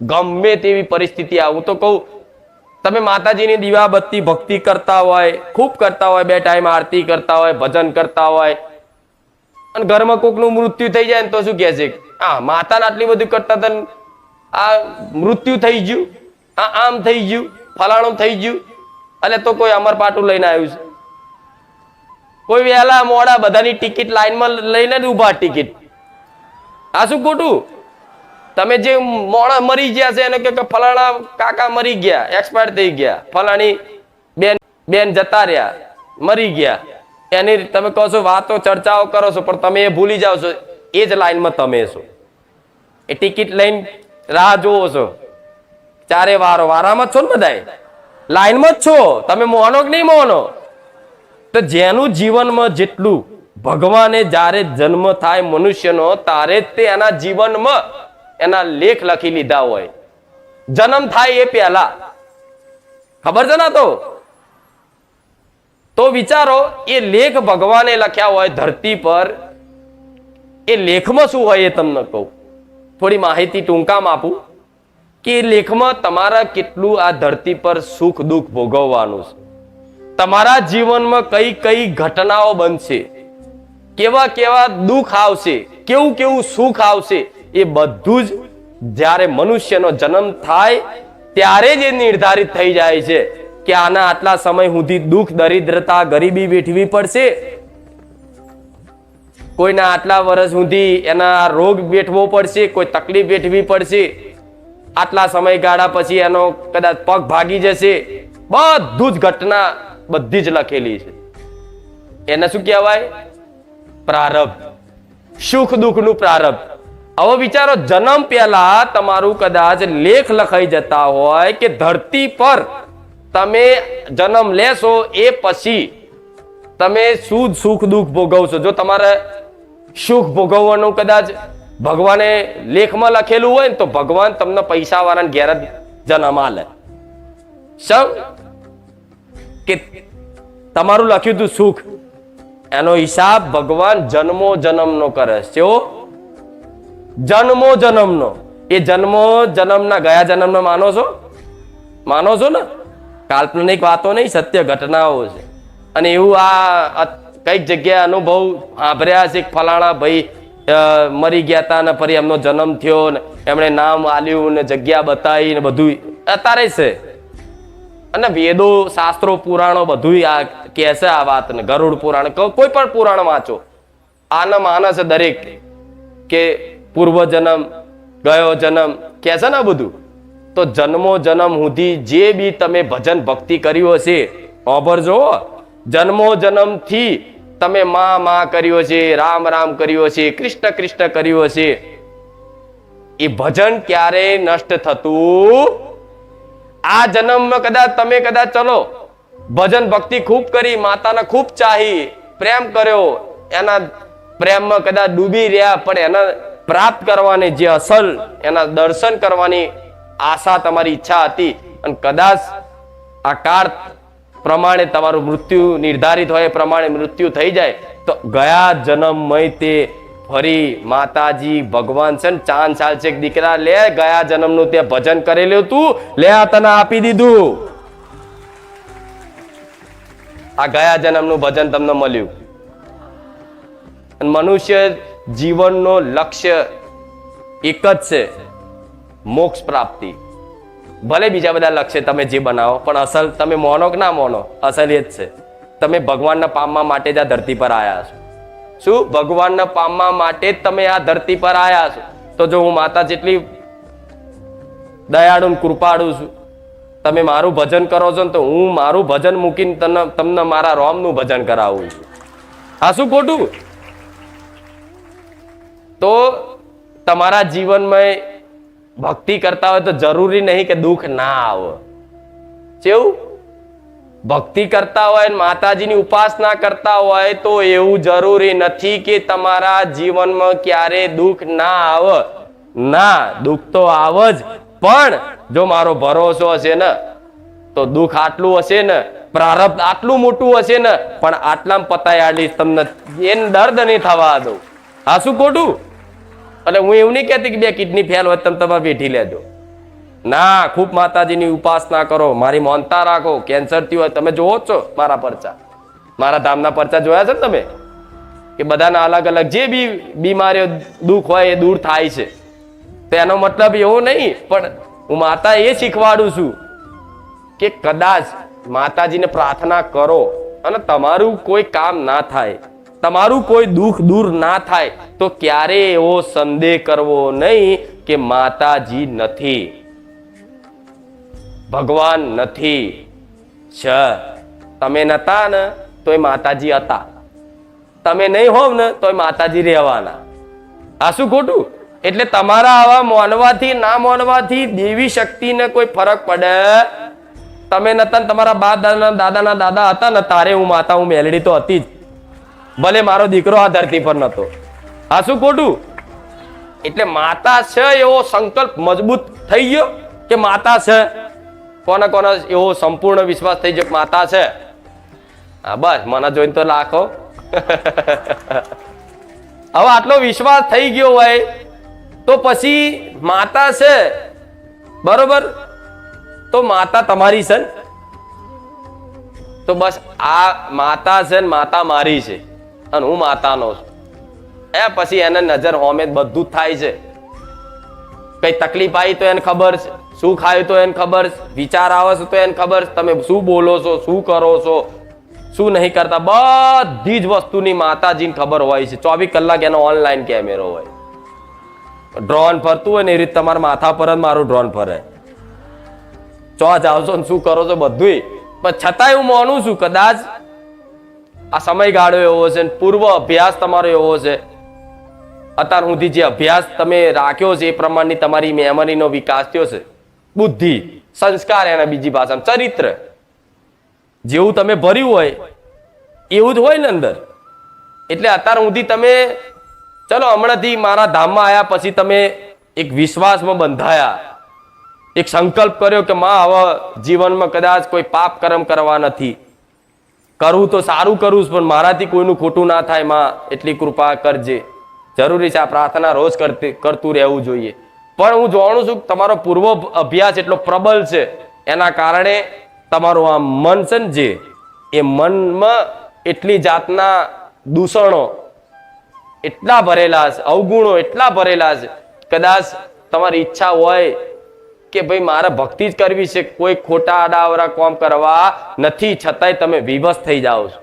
ગમે તેવી પરિસ્થિતિ આવું. તો કહું, તમે માતાજીની દીવાબત્તી ભક્તિ કરતા હોય, ખૂબ કરતા હોય, બે ટાઈમ આરતી કરતા હોય, ભજન કરતા હોય, અને ઘરમાં કોકનું મૃત્યુ થઈ જાય ને તો શું કહે છે? હા, માતાને આટલી બધું કરતા હતા આ મૃત્યુ થઈ ગયું, આ આમ થઈ ગયું, ફલાણું થઈ ગયું, એટલે તો કોઈ અમર પાટું લઈને આવ્યું છે. કોઈ વહેલા મોડા બધાની ટિકિટ લાઈનમાં લઈને જ ઊભા ટિકિટ. આ શું ખોટું? તમે જે મોણા મરી ગયા છે, એને કે ફલાણા કાકા મરી ગયા એક્સપાયર થઈ ગયા. ફલાણી બેન બેન જતા રહ્યા, મરી ગયા. એની તમે કહો છો, વાતો ચર્ચાઓ કરો છો, પણ તમે એ ભૂલી જાઓ છો, એ જ લાઈનમાં તમે છો. એ ટિકિટ લઈને રાહ જોવો છો. ચારે વારો, વારામાં છો ને બધાય? લાઈનમાં જ છો. તમે મોહનો કે નહીં મોહનો? તો જેનું જીવનમાં જેટલું ભગવાને જ્યારે જન્મ થાય મનુષ્યનો, તારે જ તે એના જીવનમાં એના લેખ લખી લીધા હોય. જન્મ થાય એ પહેલા. ખબર છે ને તો? તો વિચારો, એ લેખ ભગવાને લખ્યા હોય ધરતી પર, એ લેખમાં શું હોય એ તમને કહું. થોડી માહિતી ટૂંકામાં આપું. કે લેખમાં તમારા કેટલું આ ધરતી પર સુખ દુઃખ ભોગવવાનું છે. તમારા જીવનમાં કઈ કઈ ઘટનાઓ બનશે. કેવા કેવા દુઃખ આવશે, કેવું કેવું સુખ આવશે. એ બધું જ જ્યારે મનુષ્યનો જન્મ થાય, ત્યારે જ એ નિર્ધારિત થઈ જાય છે કે આના આટલા સમય સુધી દુઃખ, દરિદ્રતા, ગરીબી વેઠવી પડશે. કોઈના આટલા વર્ષ સુધી એના રોગ વેઠવો પડશે, કોઈ તકલીફ વેઠવી પડશે. આટલા સમયગાળા પછી એનો કદાચ પગ ભાગી જશે. બધું જ ઘટના બધી જ લખેલી છે. એને શું કહેવાય? પ્રારબ્ધ. સુખ દુઃખનું પ્રારબ્ધ. હવે વિચારો, જન્મ પહેલા તમારું કદાચ લેખ લખાઈ જતા હોય કે ધરતી પર તમે જન્મ લેશો એ પછી તમે શું સુખ દુઃખ ભોગવશો? જો તમારે સુખ ભોગવવાનું કદાચ ભગવાને લેખમાં લખેલું હોય ને તો ભગવાન તમને પૈસા વાળાને ઘેર જ જન્મ આલે સમ કે તમારું લખ્યું હતું સુખ. એનો હિસાબ ભગવાન જન્મો જન્મનો કરે છે જન્મો જન્મનો. એ જન્મો જન્મના ગયા જન્મનો માનો છો? માનો છો ને? કાલ્પનિક વાતો નહીં, સત્ય ઘટનાઓ છે. અને એવું આ કંઈક જગ્યાએ અનુભવ સાંભળ્યા છે ફલાણા ભાઈ મરી ગયા હતા ને ફરી એમનો જન્મ થયો ને એમણે નામ આલ્યું ને જગ્યા બતાવી ને બધું અત્યારે છે. અને વેદો, શાસ્ત્રો, પુરાણો બધું આ કહે છે આ વાત ને ગરુડ પુરાણ. કોઈ પણ પુરાણ વાંચો. આને માને છે દરેક કે પૂર્વ જન્મ ગયો જન્મ કે છે ને બધું? તો જન્મો જન્મ સુધી જે બી તમે ભજન ભક્તિ કર્યું હશે, ઓભર જુઓ, જન્મો જન્મથી તમે મા મા કર્યો છે રામ રામ કર્યો છે કૃષ્ણ કૃષ્ણ કર્યો છે એ ભજન ક્યારે નષ્ટ થતું આ જન્મમાં કદાચ તમે કદાચ ચલો, ભજન ભક્તિ ખૂબ કરી, માતાને ખૂબ ચાહી, પ્રેમ કર્યો, એના પ્રેમમાં કદાચ ડૂબી રહ્યા, પણ એના પ્રાપ્ત કરવાની જે અસલ, એના દર્શન કરવાની આશા તમારી ઈચ્છા હતી. અને કદાચ આ કાળ પ્રમાણે તમારું મૃત્યુ નિર્ધારિત હોય, એ પ્રમાણે મૃત્યુ થઈ જાય, તો ગયા જન્મમય તે ફરી માતાજી ભગવાન છે ને, ચાંદ સાલ છે દીકરા, લે ગયા જન્મનું તે ભજન કરેલું તું, લે આ તને આપી દીધું. આ ગયા જન્મનું ભજન તમને મળ્યું. મનુષ્ય જીવનનો લક્ષ્ય એક જ છે. મોક્ષ પ્રાપ્તિ. ભલે બીજા બધા લક્ષ્ય તમે જે બનાવો, પણ અસલ તમે મોનો કે ના મોનો, અસલ એ જ છે. તમે ભગવાનના પામવા માટે જ આ ધરતી પર આવ્યા છો. શું? ભગવાનના પામવા માટે જ તમે આ ધરતી પર આવ્યા છો. તો જો હું માતા જેટલી દયાળુ કૃપાળુ છું, તમે મારું ભજન કરો છો તો હું મારું ભજન મૂકીને તમને મારા રોમનું ભજન કરાવું છું. આ શું ખોટું? તો તમારા જીવનમાં ભક્તિ કરતા હોય તો જરૂરી નહીં કે દુઃખ ના આવે. કેવું ભક્તિ કરતા હોય માતાજીની ઉપાસના કરતા હોય તો એવું જરૂરી નથી કે તમારા જીવનમાં ક્યારે દુઃખ ના આવે. ના, દુઃખ તો આવે જ. પણ જો મારો ભરોસો હશે ને, તો દુઃખ આટલું હશે ને, પ્રારબ્ધ આટલું મોટું હશે ને, પણ આટલામાં પતાય આડી તમને, એને દર્દ નહીં થવા દઉં. આ શું ખોટું? એટલે હું એવું નહીં કહેતી કે બે કિડની ફેલ હોય તમે તમારે વેઠી લેજો. ના, ખૂબ માતાજીની ઉપાસના કરો, મારી માનતા રાખો કેન્સર થયું હોય તમે જોવો છો મારા પરચા. મારા ધામના પરચા જોયા છે ને તમે? કે બધાના અલગ અલગ જે બી બીમારીઓ દુઃખ હોય એ દૂર થાય છે. તો એનો મતલબ એવો નહીં, પણ હું માતા એ શીખવાડું છું કે કદાચ માતાજીને પ્રાર્થના કરો અને તમારું કોઈ કામ ના થાય. તમારું કોઈ દુઃખ દૂર ના થાય, તો ક્યારે એવો સંદેહ કરવો નહીં કે માતાજી નથી. ભગવાન નથી. છ. તમે નતા ને તો એ માતાજી હતા. તમે નહીં હોવ ને તો એ માતાજી રહેવાના. આ શું ખોટું? એટલે તમારા આવા માનવાથી, ના માનવાથી દેવી શક્તિને કોઈ ફરક પડે? તમે નતા તમારા બા દાદાના દાદાના દાદા હતા ને, તારે હું માતા, હું મેલડી તો હતી જ. ભલે મારો દીકરો આ ધરતી પર નતો. આ શું ખોટું? એટલે માતા છે એવો સંકલ્પ મજબૂત થઈ ગયો કે માતા છે? કોને કોના એવો સંપૂર્ણ વિશ્વાસ થઈ ગયો માતા છે? હા, બસ, મને જોઈને તો લાખો. હવે આટલો વિશ્વાસ થઈ ગયો હોય તો પછી માતા છે? બરોબર? તો માતા તમારી છે? તો બસ આ માતા છે ને માતા મારી છે. અને હું માતાનો છું. એ પછી એને નજર હોમે બધું થાય છે. કઈ તકલીફ આવી તો એને ખબર છે. શું ખાયું તો એને ખબર છે. વિચાર આવે છે તો એને ખબર છે. તમે શું બોલો છો, શું કરો છો? શું નહીં કરતા? બધી જ વસ્તુની માતાજીને ખબર હોય છે. ચોવીસ કલાક એનો ઓનલાઈન કેમેરો હોય. ડ્રોન ફરતું હોય ને એ રીતે તમારા માથા પર જ મારું ડ્રોન ફરે. ચો જાવ છો ને શું કરો છો બધુંય. પણ છતાંય હું માનું છું કદાચ આ સમયગાળો એવો છે પૂર્વ અભ્યાસ તમારો એવો છે. અત્યાર સુધી જે અભ્યાસ તમે રાખ્યો છે એ પ્રમાણની તમારી મેમરીનો વિકાસ થયો છે. બુદ્ધિ, સંસ્કાર એના બીજી ભાષામાં, ચરિત્ર. જેવું તમે ભર્યું હોય, એવું જ હોય ને અંદર. એટલે અત્યાર સુધી તમે, ચલો હમણાંથી મારા ધામમાં આવ્યા પછી તમે એક વિશ્વાસમાં બંધાયા. એક સંકલ્પ કર્યો કે માં હવે જીવનમાં કદાચ કોઈ પાપ કર્મ કરવા નથી. કરવું તો સારું કરું પણ મારાથી કોઈનું ખોટું ના થાય, માં. એટલી કૃપા કરજે. જરૂરી છે આ પ્રાર્થના રોજ કરતી, કરતું રહેવું જોઈએ. પણ હું જાણું છું તમારો પૂર્વ અભ્યાસ એટલો પ્રબળ છે, એના કારણે તમારું આ મન છે ને જે, એ મનમાં એટલી જાતના દૂષણો એટલા ભરેલા છે, અવગુણો એટલા ભરેલા છે, કદાચ તમારી ઈચ્છા હોય કે ભાઈ મારે ભક્તિ જ કરવી છે, કોઈ ખોટા આડાવરા કોમ કરવા નથી, છતાંય તમે વિવશ થઈ જાઓ છો.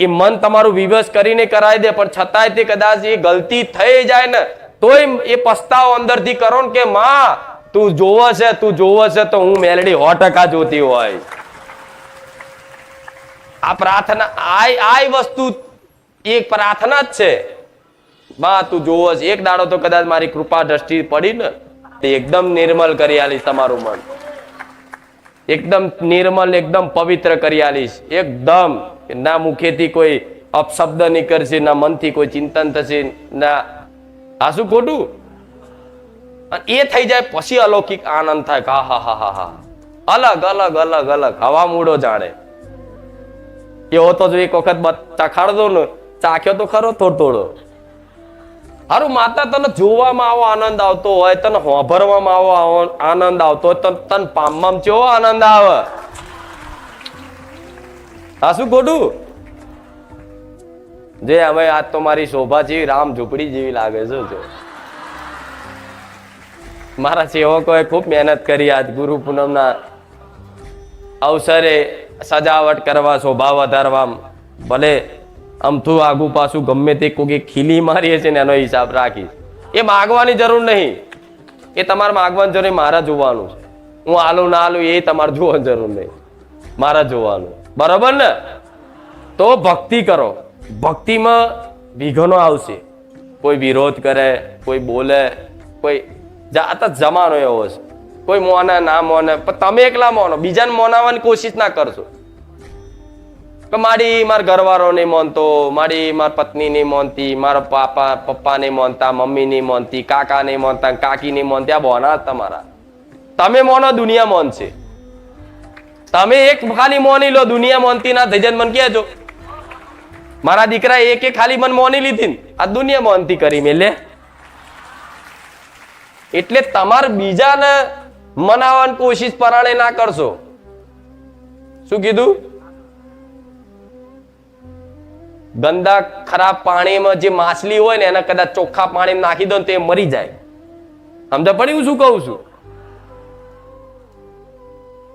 એ મન તમારું વિવશ કરીને કરાવી દે, પણ છતાંય તે કદાચ એ ગલતી થઈ જાય ને, તોય એ પસ્તાવો અંદરથી કરો ને કે, માં, તું જોવે છે, તું જોવે છે, તો હું મેલડી સો ટકા જોતી હોય. આ પ્રાર્થના, આ આય વસ્તુ એક પ્રાર્થના જ છે. માં, તું જોવે છે. એક દાડો તો કદાચ મારી કૃપા દ્રષ્ટિ પડી ને તે એકદમ નિર્મલ કરી આલીશ તમારું મન. એકદમ નિર્મલ, એકદમ પવિત્ર કરી આલીશ. એકદમ ના મુખેથી કોઈ અપશબ્દ નીકળશે, ના મનથી કોઈ ચિંતન થશે, ના. આ શું ખોટું? એ થઈ જાય પછી અલૌકિક આનંદ થાય હા હા હા હા હા. અલગ અલગ અલગ અલગ. હવા મૂડો જાણે. એવો તો જો એક વખત બત- ચખાડદો ને, ચાખ્યો તો ખરો થોડો થોડો હારું, માતા તને જોવામાં આવો આનંદ આવતો હોય, તને હોભરવામાં આવો આનંદ આવતો હોય, તને તને પામવામાં કેવો આનંદ આવે? આ શું ખોટું? જે હવે આજ તો મારી શોભા જેવી, રામ ઝૂંપડી જેવી લાગે છે, જો. મારા સેવકોએ ખૂબ મહેનત કરી આજ ગુરુ પૂનમના અવસરે સજાવટ કરવા, શોભા વધારવા, ભલે અમથું આગુ પાછું ગમે તે કોઈ ખીલી મારીએ છે ને એનો હિસાબ રાખીશ. એ માગવાની જરૂર નહીં. એ તમારે માગવાની જરૂર મારા જોવાનું છે. હું આલું ના આલું એ તમારે જોવાની જરૂર નહીં. મારા જોવાનું. બરાબર ને? તો ભક્તિ કરો. ભક્તિમાં વિઘનો આવશે. કોઈ વિરોધ કરે, કોઈ બોલે, કોઈ જાત જ જમાનો એવો છે. કોઈ મોને, ના મોને, પણ તમે એકલા મોનો. બીજાને મોનાવવાની કોશિશ ના કરશો. મારી, મારા ઘરવાળો નહીં માનતો, મારી, મારા પત્ની નહીં માનતી, મારા પાપા પપ્પા નહીં માનતા મમ્મી નહીં માનતી કાકા નહીં માનતા કાકી નહીં માનતી. આ બોના તમારા. તમે મોનો, દુનિયા માનશે તમે એક ખાલી મોની લો, દુનિયા માનતી ના થઈ મન કહેજો. મારા દીકરા એક ખાલી મન મોની લીધી આ દુનિયા માનતી કરી મેલે એટલે તમારે બીજાને મનાવવાની કોશિશ પરાણે ના કરશો. શું કીધું? ગંદા ખરાબ પાણીમાં જે માછલી હોય ને, એના કદાચ ચોખ્ખા પાણી નાખી દો તે મરી જાય. સમજ પડી હું શું કહું છું?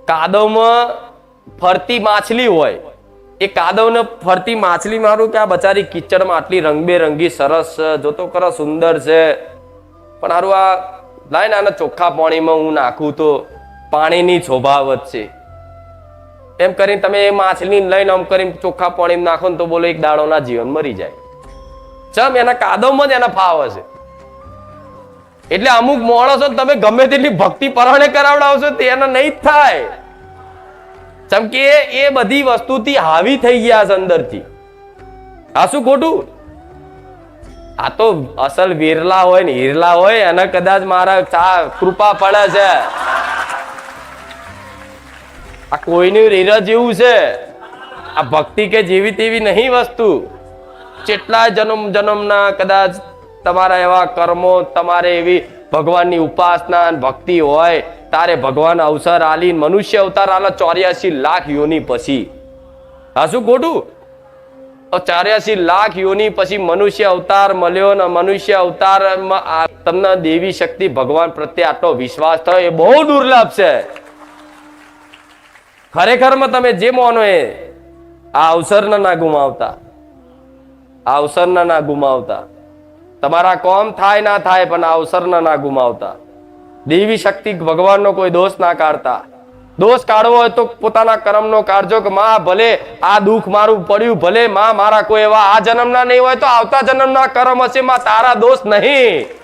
કાદવમાં ફરતી માછલી હોય, એ કાદવને ફરતી માછલી મારું કે આ બચારી કિચડમાં આટલી રંગબેરંગી, સરસ છે, જોતો કરો સુંદર છે. પણ હારું આ લાય ને આના ચોખ્ખા પાણીમાં હું નાખું તો પાણીની શોભા વધશે એમ કરીને તમે એ માછલી લઈને આમ કરીને ચોખ્ખા પાણી નાખો ને તો બોલો એક દાડોના જીવન મરી જાય. ચમ, એના કાદવમાં જ એના ફાવ હશે. એટલે અમુક માણસો તમે ગમે તેટલી ભક્તિ પરણે કરાવડાવશો તે એના નહીં થાય. ચમ કે એ બધી વસ્તુથી હાવી થઈ ગયા છે અંદરથી. આ શું ખોટું? આ તો અસલ વીરલા હોય ને હીરલા હોય, એને કદાચ મારા કૃપા પડે છે. આ કોઈનું રીરજ જેવું છે? આ ભક્તિ કે જેવી તેવી નહીં વસ્તુ. કેટલા જન્મ જન્મના કદાચ તમારા એવા કર્મો, તમારે એવી ભગવાનની ઉપાસના ભક્તિ હોય, તારે ભગવાન અવસર આલી મનુષ્ય અવતાર આલા ચોર્યાસી લાખ યોની પછી. હા શું ખોટું? ચોર્યાસી લાખ યોની પછી મનુષ્ય અવતાર મળ્યો ને મનુષ્ય અવતારમાં તમને દેવી શક્તિ ભગવાન પ્રત્યે આટલો વિશ્વાસ થયો, એ બહુ દુર્લભ છે. ખરેખરમાં તમે જે માનો એ, આ અવસરને ના ગુમાવતા. આ અવસરને ના ગુમાવતા. તમારા કોમ થાય ના થાય પણ આ અવસરને ના ગુમાવતા. દેવી શક્તિ ભગવાનનો કોઈ દોષ ના કાઢતા. દોષ કાઢવો હોય તો પોતાના કર્મનો કાઢજો કે માં, ભલે આ દુઃખ મારું પડ્યું, ભલે માં મારા કોઈ એવા આ જન્મના નહીં હોય તો આવતા જન્મના કર્મ હશે, માં તારા દોષ નહીં.